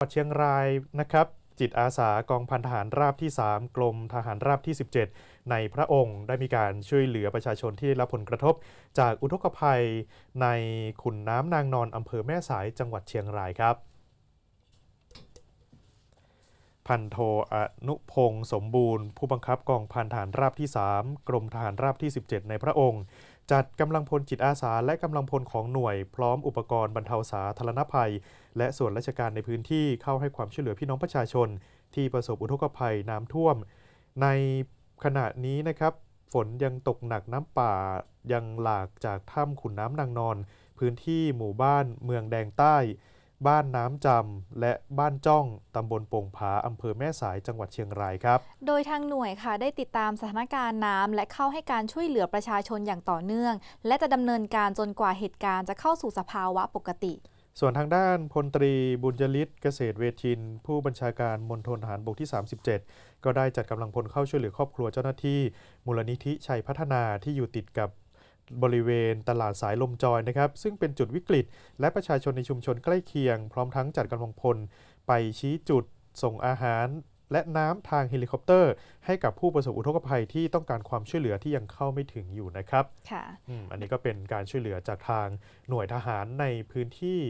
จังหวัดเชียงรายนะครับจิตอาสากองพันทหารราบที่ 3 กรมทหารราบที่ 17 ในพระองค์ได้มีการช่วยเหลือประชาชนที่ได้รับผลกระทบ จากอุทกภัยในขุนน้ำนางนอนอำเภอแม่สายจังหวัดเชียงรายครับ พันโทอนุพงศ์สมบูรณ์ ผู้บังคับกองพันทหารราบที่ 3 กรมทหารราบที่ 17 ในพระองค์ จัดกำลังพลจิตอาสาและกำลังพลของหน่วย พร้อมอุปกรณ์บรรเทาสาธารณภัย และส่วนราชการในพื้นที่เข้าให้ความช่วยเหลือพี่น้องประชาชน ที่ประสบอุทกภัยน้ำท่วม ในขณะนี้นะครับฝนยังตกหนักน้ำป่ายังหลากจากถ้ำขุนน้ำนางนอน พื้นที่หมู่บ้านเมืองแดงใต้ บ้านน้ำจำและบ้านจ้องตำบลโป่งผาอำเภอแม่สายจังหวัดเชียงรายครับ โดยทางหน่วยค่ะได้ติดตามสถานการณ์น้ำและเข้าให้การช่วยเหลือประชาชนอย่างต่อเนื่อง และจะดำเนินการจนกว่าเหตุการณ์จะเข้าสู่สภาวะปกติ ส่วนทางด้านพลตรีบุญยฤทธิ์เกษตรเวทิน ผู้บัญชาการมณฑลทหารบกที่ 37 ก็ได้จัดกำลังพลเข้าช่วยเหลือครอบครัวเจ้าหน้าที่ มูลนิธิชัยพัฒนาที่อยู่ติดกับ บริเวณตลาดสายลมจอยนะครับซึ่งเป็นจุดวิกฤต และประชาชนในชุมชนใกล้เคียง พร้อมทั้งจัดกำลังพล ไปชี้จุดส่งอาหาร และน้ำทางเฮลิคอปเตอร์ ให้กับผู้ประสบอุทกภัยที่ต้องการความช่วยเหลือที่ยังเข้าไม่ถึงอยู่นะครับค่ะอืมอันนี้ก็เป็นการช่วยเหลือจากทางหน่วยทหารในพื้นที่